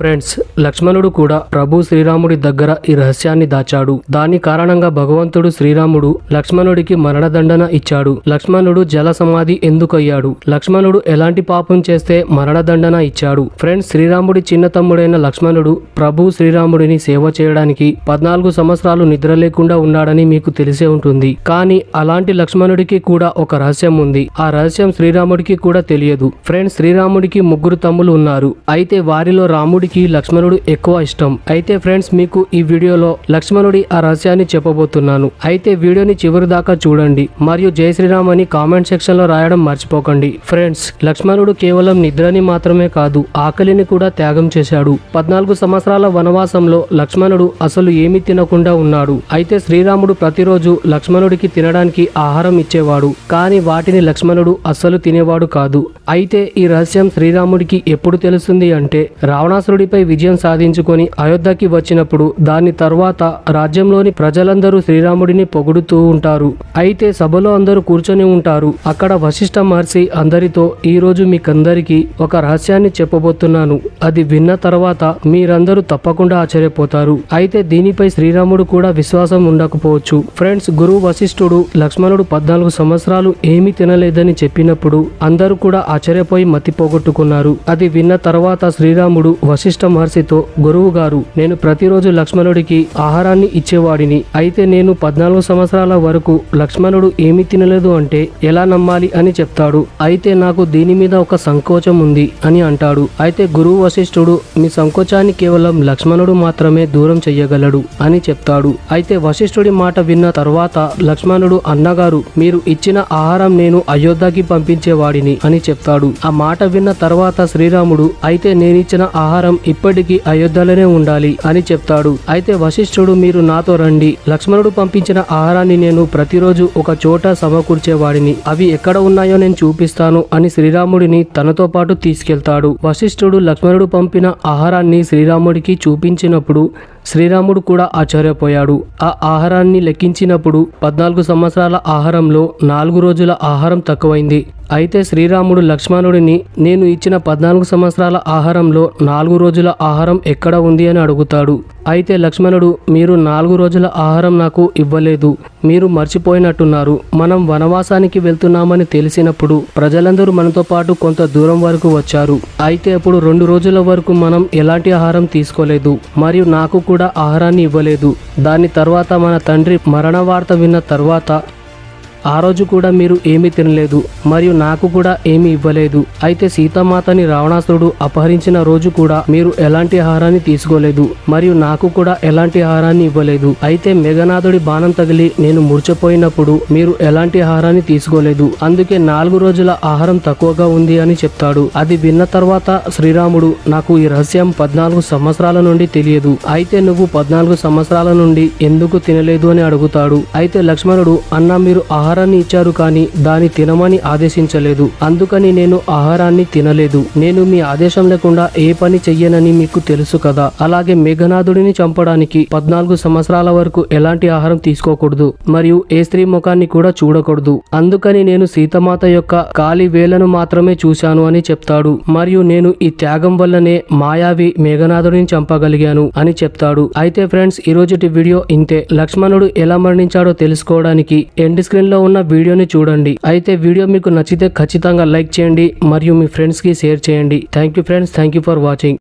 Friends లక్ష్మణుడు కూడా ప్రభు శ్రీరాముడి దగ్గర ఈ రహస్యాన్ని దాచాడు. దాని కారణంగా భగవంతుడు శ్రీరాముడు లక్ష్మణుడికి మరణదండన ఇచ్చాడు. లక్ష్మణుడు జల సమాధి ఎందుకయ్యాడు? లక్ష్మణుడు ఎలాంటి పాపం చేస్తే మరణదండన ఇచ్చాడు? ఫ్రెండ్స్ శ్రీరాముడి చిన్న తమ్ముడైన లక్ష్మణుడు ప్రభు శ్రీరాముడిని సేవ చేయడానికి పద్నాలుగు సంవత్సరాలు నిద్ర లేకుండా ఉన్నాడని మీకు తెలిసే ఉంటుంది. కానీ అలాంటి లక్ష్మణుడికి కూడా ఒక రహస్యం ఉంది. ఆ రహస్యం శ్రీరాముడికి కూడా తెలియదు. ఫ్రెండ్స్ శ్రీరాముడికి ముగ్గురు తమ్ములు ఉన్నారు. అయితే వారిలో రాముడి అందరికీ లక్ష్మణుడు ఎక్కువ ఇష్టం. అయితే ఫ్రెండ్స్ మీకు ఈ వీడియోలో లక్ష్మణుడి ఆ రహస్యాన్ని చెప్పబోతున్నాను. అయితే వీడియోని చివరి దాకా చూడండి మరియు జై శ్రీరామ్ అని కామెంట్ సెక్షన్లో రాయడం మర్చిపోకండి. ఫ్రెండ్స్ లక్ష్మణుడు కేవలం నిద్రని మాత్రమే కాదు ఆకలిని కూడా త్యాగం చేశాడు. పద్నాలుగు సంవత్సరాల వనవాసంలో లక్ష్మణుడు అసలు ఏమీ తినకుండా ఉన్నాడు. అయితే శ్రీరాముడు ప్రతిరోజు లక్ష్మణుడికి తినడానికి ఆహారం ఇచ్చేవాడు. కానీ వాటిని లక్ష్మణుడు అస్సలు తినేవాడు కాదు. అయితే ఈ రహస్యం శ్రీరాముడికి ఎప్పుడు తెలుస్తుంది అంటే రావణాసురుడిపై విజయం సాధించుకొని అయోధ్యకి వచ్చినప్పుడు దాని తర్వాత రాజ్యంలోని ప్రజలందరూ శ్రీరాముడిని పొగుడుతూ ఉంటారు. అయితే సభలో అందరూ కూర్చొని ఉంటారు. అక్కడ వశిష్ఠ మహర్షి అందరితో ఈ రోజు మీకందరికీ ఒక రహస్యాన్ని చెప్పబోతున్నాను. అది విన్న తర్వాత మీరందరూ తప్పకుండా ఆశ్చర్యపోతారు. అయితే దీనిపై శ్రీరాముడు కూడా విశ్వాసం ఉండకపోవచ్చు. ఫ్రెండ్స్ గురువు వశిష్ఠుడు లక్ష్మణుడు పద్నాలుగు సంవత్సరాలు ఏమీ తినలేదని చెప్పినప్పుడు అందరూ కూడా ఆశ్చర్యపోయి మతి పోగొట్టుకున్నారు. అది విన్న తర్వాత శ్రీరాముడు వశిష్ఠ మహర్షితో గురువు గారు నేను ప్రతిరోజు లక్ష్మణుడికి ఆహారాన్ని ఇచ్చేవాడిని. అయితే నేను పద్నాలుగు సంవత్సరాల వరకు లక్ష్మణుడు ఏమి తినలేదు అంటే ఎలా నమ్మాలి అని చెప్తాడు. అయితే నాకు దీని మీద ఒక సంకోచం ఉంది అని అంటాడు. అయితే గురువు వశిష్ఠుడు మీ సంకోచాన్ని కేవలం లక్ష్మణుడు మాత్రమే దూరం చెయ్యగలడు అని చెప్తాడు. అయితే వశిష్ఠుడి మాట విన్న తర్వాత లక్ష్మణుడు అన్నగారు మీరు ఇచ్చిన ఆహారం నేను అయోధ్యకి పంపించేవాడిని అని చెప్తాడు. ఆ మాట విన్న తర్వాత శ్రీరాముడు అయితే నేనిచ్చిన ఆహారం ఇప్పటికీ అయోధ్యలోనే ఉండాలి అని చెప్తాడు. అయితే వశిష్ఠుడు మీరు నాతో రండి. లక్ష్మణుడు పంపించిన ఆహారాన్ని నేను ప్రతిరోజు ఒక చోట సమకూర్చేవాడిని. అవి ఎక్కడ ఉన్నాయో నేను చూపిస్తాను అని శ్రీరాముడిని తనతో పాటు తీసుకెళ్తాడు. వశిష్ఠుడు లక్ష్మణుడు పంపిన ఆహారాన్ని శ్రీరాముడికి చూపించినప్పుడు శ్రీరాముడు కూడా ఆశ్చర్యపోయాడు. ఆ ఆహారాన్ని లెక్కించినప్పుడు పద్నాలుగు సంవత్సరాల ఆహారంలో నాలుగు రోజుల ఆహారం తక్కువైంది. అయితే శ్రీరాముడు లక్ష్మణుడిని నేను ఇచ్చిన పద్నాలుగు సంవత్సరాల ఆహారంలో నాలుగు రోజుల ఆహారం ఎక్కడ ఉంది? అని అడుగుతాడు. అయితే లక్ష్మణుడు మీరు నాలుగు రోజుల ఆహారం నాకు ఇవ్వలేదు. మీరు మర్చిపోయినట్టున్నారు. మనం వనవాసానికి వెళ్తున్నామని తెలిసినప్పుడు ప్రజలందరూ మనతో పాటు కొంత దూరం వరకు వచ్చారు. అయితే అప్పుడు రెండు రోజుల వరకు మనం ఎలాంటి ఆహారం తీసుకోలేదు. మరియు నాకు కూడా ఆహారాన్ని ఇవ్వలేదు. దాని తర్వాత మన తండ్రి మరణ వార్త విన్న తర్వాత ఆ రోజు కూడా మీరు ఏమీ తినలేదు మరియు నాకు కూడా ఏమీ ఇవ్వలేదు. అయితే సీతామాతని రావణాసురుడు అపహరించిన రోజు కూడా మీరు ఎలాంటి ఆహారాన్ని తీసుకోలేదు మరియు నాకు కూడా ఎలాంటి ఆహారాన్ని ఇవ్వలేదు. అయితే మేఘనాథుడి బాణం తగిలి నేను మూర్చపోయినప్పుడు మీరు ఎలాంటి ఆహారాన్ని తీసుకోలేదు. అందుకే నాలుగు రోజుల ఆహారం తక్కువగా ఉంది అని చెప్తాడు. అది విన్న తర్వాత శ్రీరాముడు నాకు ఈ రహస్యం పద్నాలుగు సంవత్సరాల నుండి తెలియదు. అయితే నువ్వు పద్నాలుగు సంవత్సరాల నుండి ఎందుకు తినలేదు? అని అడుగుతాడు. అయితే లక్ష్మణుడు అన్న మీరు ఆహారం ఆహారాన్ని ఇచ్చారు కానీ దాన్ని తినమని ఆదేశించలేదు. అందుకని నేను ఆహారాన్ని తినలేదు. నేను మీ ఆదేశం లేకుండా ఏ పని చెయ్యనని మీకు తెలుసు కదా. అలాగే మేఘనాథుడిని చంపడానికి పద్నాలుగు సంవత్సరాల వరకు ఎలాంటి ఆహారం తీసుకోకూడదు. మరియు ఏ స్త్రీ ముఖాన్ని కూడా చూడకూడదు. అందుకని నేను సీతమాత యొక్క కాలి వేలను మాత్రమే చూశాను అని చెప్తాడు. మరియు నేను ఈ త్యాగం వల్లనే మాయావి మేఘనాథుడిని చంపగలిగాను అని చెప్తాడు. అయితే ఫ్రెండ్స్ ఈ రోజుటి వీడియో ఇంతే. లక్ష్మణుడు ఎలా మరణించాడో తెలుసుకోవడానికి ఎండ్ స్క్రీన్లో ఉన్న వీడియోని చూడండి. అయితే వీడియో మీకు నచ్చితే ఖచ్చితంగా లైక్ చేయండి మరియు మీ ఫ్రెండ్స్కి షేర్ చేయండి. Thank you friends thank you for watching